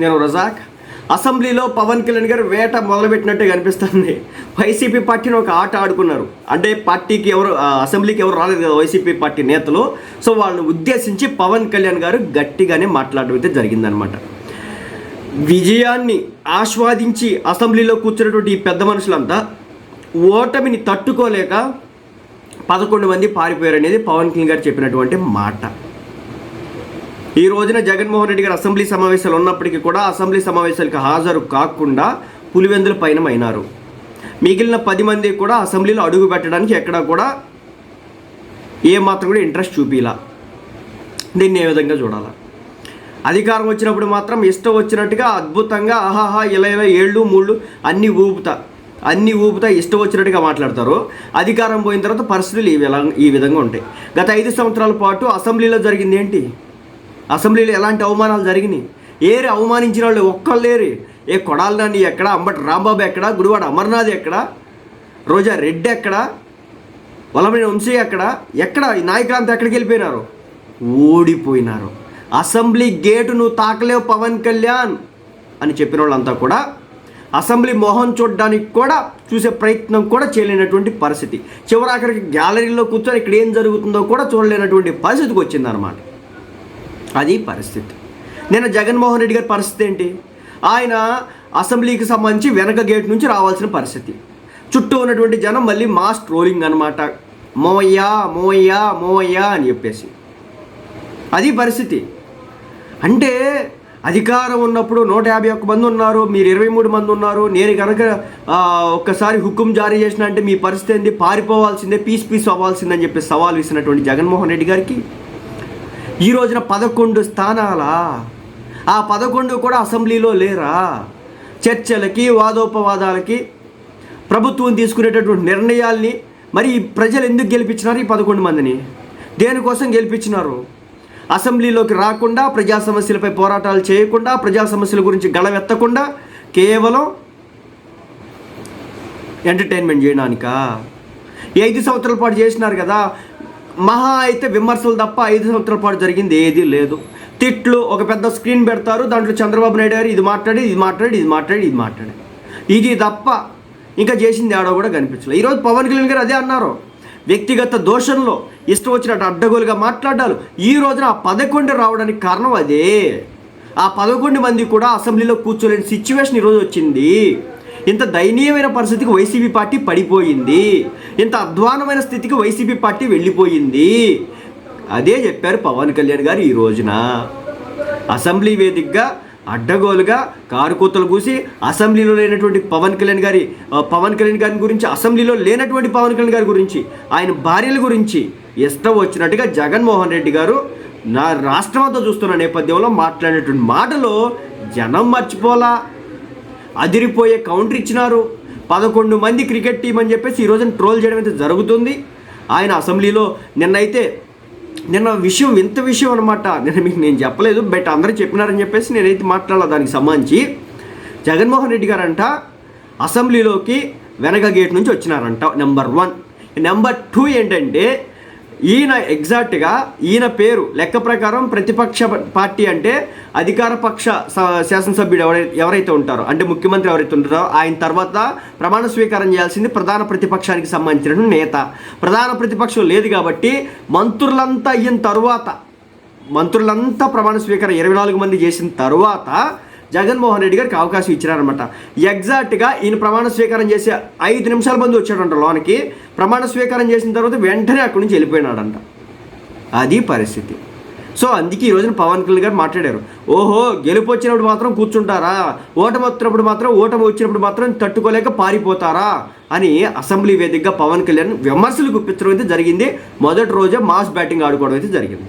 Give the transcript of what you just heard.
నేను రజాక్. అసెంబ్లీలో పవన్ కళ్యాణ్ గారు వేట మొదలుపెట్టినట్టే కనిపిస్తుంది. వైసీపీ పార్టీని ఒక ఆట ఆడుకున్నారు. అంటే పార్టీకి ఎవరు అసెంబ్లీకి ఎవరు రాలేదు కదా వైసీపీ పార్టీ నేతలు. సో వాళ్ళని ఉద్దేశించి పవన్ కళ్యాణ్ గారు గట్టిగానే మాట్లాడడం అయితే జరిగిందనమాట విజయాన్ని ఆస్వాదించి అసెంబ్లీలో కూర్చున్నటువంటి ఈ పెద్ద మనుషులంతా ఓటమిని తట్టుకోలేక పదకొండు మంది పారిపోయారు అనేది పవన్ కళ్యాణ్ గారు చెప్పినటువంటి మాట. ఈ రోజున జగన్మోహన్ రెడ్డి గారు అసెంబ్లీ సమావేశాలు ఉన్నప్పటికీ కూడా అసెంబ్లీ సమావేశాలకు హాజరు కాకుండా పులివెందుల పైన అయినారు మిగిలిన పది మంది కూడా అసెంబ్లీలో అడుగు పెట్టడానికి ఎక్కడా కూడా ఏమాత్రం కూడా ఇంట్రెస్ట్ చూపిలా. దీన్ని ఏ విధంగా చూడాలా? అధికారం వచ్చినప్పుడు మాత్రం ఇష్టం వచ్చినట్టుగా అద్భుతంగా ఆహాహా ఇలా ఇలా ఏళ్ళు మూళ్ళు అన్నీ ఊపుతా అన్ని ఊపుతా ఇష్టం వచ్చినట్టుగా మాట్లాడతారు. అధికారం పోయిన తర్వాత పరిస్థితులు ఈ ఈ విధంగా ఉంటాయి. గత ఐదు సంవత్సరాల పాటు అసెంబ్లీలో జరిగింది ఏంటి? అసెంబ్లీలో ఎలాంటి అవమానాలు జరిగినాయి? ఏరి అవమానించిన వాళ్ళు ఒక్కళ్ళు లేరు. ఏ కొడాలని ఎక్కడ? అంబటి రాంబాబు ఎక్కడ? గుడివాడ అమర్నాథ్ ఎక్కడ? రోజా రెడ్డి ఎక్కడ? వలమైన వంశీ ఎక్కడ? ఎక్కడ? ఈ నాయకులంతా ఎక్కడికి వెళ్ళిపోయినారు? ఓడిపోయినారు. అసెంబ్లీ గేటు నువ్వు తాకలేవు పవన్ కళ్యాణ్ అని చెప్పిన వాళ్ళంతా కూడా అసెంబ్లీ మొహం చూడడానికి కూడా చూసే ప్రయత్నం కూడా చేయలేనటువంటి పరిస్థితి. చివరాఖరికి గ్యాలరీలో కూర్చొని ఇక్కడ ఏం జరుగుతుందో కూడా చూడలేనటువంటి పరిస్థితికి వచ్చిందనమాట అది పరిస్థితి. నిన్న జగన్మోహన్ రెడ్డి గారి పరిస్థితి ఏంటి? ఆయన అసెంబ్లీకి సంబంధించి వెనక గేట్ నుంచి రావాల్సిన పరిస్థితి. చుట్టూ ఉన్నటువంటి జనం మళ్ళీ మాస్ ట్రోలింగ్ అనమాట మోయ్యా మోయ్యా మోయ్యా అని చెప్పేసి. అది పరిస్థితి. అంటే అధికారం ఉన్నప్పుడు నూట యాభై ఒక్క మంది ఉన్నారు మీరు ఇరవై మూడు మంది ఉన్నారు నేను కనుక ఒక్కసారి హుక్కుం జారీ చేసిన అంటే మీ పరిస్థితి ఏంది? పారిపోవాల్సిందే పీస్ పీస్ అవ్వాల్సిందని చెప్పి సవాల్ విసినటువంటి జగన్మోహన్ రెడ్డి గారికి ఈ రోజున పదకొండు స్థానాలా? ఆ పదకొండు కూడా అసెంబ్లీలో లేరా? చర్చలకి వాదోపవాదాలకి ప్రభుత్వం తీసుకునేటటువంటి నిర్ణయాల్ని మరి ప్రజలు ఎందుకు గెలిపించినారు ఈ పదకొండు మందిని? దేనికోసం గెలిపించినారు? అసెంబ్లీలోకి రాకుండా ప్రజా సమస్యలపై పోరాటాలు చేయకుండా ప్రజా సమస్యల గురించి గళవెత్తకుండా కేవలం ఎంటర్టైన్మెంట్ చేయడానికా? ఐదు సంవత్సరాల పాటు చేసినారు కదా. మహా అయితే విమర్శలు తప్ప ఐదు సంవత్సరాల పాటు జరిగింది ఏది లేదు. తిట్లు ఒక పెద్ద స్క్రీన్ పెడతారు దాంట్లో చంద్రబాబు నాయుడు గారు ఇది మాట్లాడి ఇది మాట్లాడి ఇది మాట్లాడి ఇది మాట్లాడి. ఇది తప్ప ఇంకా చేసింది ఆడో కూడా కనిపించలేదు ఈరోజు పవన్ కళ్యాణ్ గారు అదే అన్నారు. వ్యక్తిగత దోషంలో ఇష్టం వచ్చినట్టు అడ్డగోలుగా మాట్లాడాలి ఈ రోజున ఆ పదకొండు రావడానికి కారణం అదే. ఆ పదకొండు మంది కూడా అసెంబ్లీలో కూర్చోలేని సిచ్యువేషన్ ఈరోజు వచ్చింది. ఇంత దయనీయమైన పరిస్థితికి వైసీపీ పార్టీ పడిపోయింది. ఇంత అధ్వానమైన స్థితికి వైసీపీ పార్టీ వెళ్ళిపోయింది. అదే చెప్పారు పవన్ కళ్యాణ్ గారు ఈ రోజున. అసెంబ్లీ వేదికగా అడ్డగోలుగా కారుకూతలు కూసి అసెంబ్లీలో లేనటువంటి పవన్ కళ్యాణ్ గారి పవన్ కళ్యాణ్ గారి గురించి అసెంబ్లీలో లేనటువంటి పవన్ కళ్యాణ్ గారి గురించి ఆయన భార్యల గురించి ఇష్టం వచ్చినట్టుగా జగన్మోహన్ రెడ్డి గారు నా రాష్ట్రం అంతా చూస్తున్న నేపథ్యంలో మాట్లాడినటువంటి మాటలు జనం మర్చిపోలా అదిరిపోయే కౌంటర్ ఇచ్చినారు. పదకొండు మంది క్రికెట్ టీం అని చెప్పేసి ఈ రోజున ట్రోల్ చేయడం అయితే జరుగుతుంది. ఆయన అసెంబ్లీలో నిన్నైతే నిన్న విషయం ఇంత విషయం అనమాట నిన్న మీకు నేను చెప్పలేదు బట్ అందరూ చెప్పినారని చెప్పేసి నేనైతే మాట్లాడాలి దానికి సంబంధించి. జగన్మోహన్ రెడ్డి గారంట అసెంబ్లీలోకి వెనక గేట్ నుంచి వచ్చినారంట నెంబర్ వన్. నెంబర్ టూ ఏంటంటే ఈయన ఎగ్జాక్ట్గా ఈయన పేరు లెక్క ప్రకారం ప్రతిపక్ష పార్టీ అంటే అధికార పక్ష శాసనసభ్యుడు ఎవరై ఎవరైతే ఉంటారో అంటే ముఖ్యమంత్రి ఎవరైతే ఉంటారో ఆయన తర్వాత ప్రమాణ స్వీకారం చేయాల్సింది ప్రధాన ప్రతిపక్షానికి సంబంధించిన నేత. ప్రధాన ప్రతిపక్షం లేదు కాబట్టి మంత్రులంతా అయిన తరువాత మంత్రులంతా ప్రమాణ స్వీకారం ఇరవై నాలుగు మంది చేసిన తరువాత జగన్మోహన్ రెడ్డి గారికి అవకాశం ఇచ్చినారనమాట ఎగ్జాక్ట్గా ఈయన ప్రమాణ స్వీకారం చేసే ఐదు నిమిషాల మంది వచ్చాడంట లోనికి. ప్రమాణ స్వీకారం చేసిన తర్వాత వెంటనే అక్కడి నుంచి వెళ్ళిపోయినాడంట. అది పరిస్థితి. సో అందుకే ఈ రోజున పవన్ కళ్యాణ్ గారు మాట్లాడారు. ఓహో గెలుపు వచ్చినప్పుడు మాత్రం కూర్చుంటారా? ఓటమి వచ్చినప్పుడు మాత్రం ఓటమి వచ్చినప్పుడు మాత్రం తట్టుకోలేక పారిపోతారా? అని అసెంబ్లీ వేదికగా పవన్ కళ్యాణ్ విమర్శలు గుప్పించడం అయితే జరిగింది. మొదటి రోజే మాస్ బ్యాటింగ్ ఆడుకోవడం అయితే జరిగింది.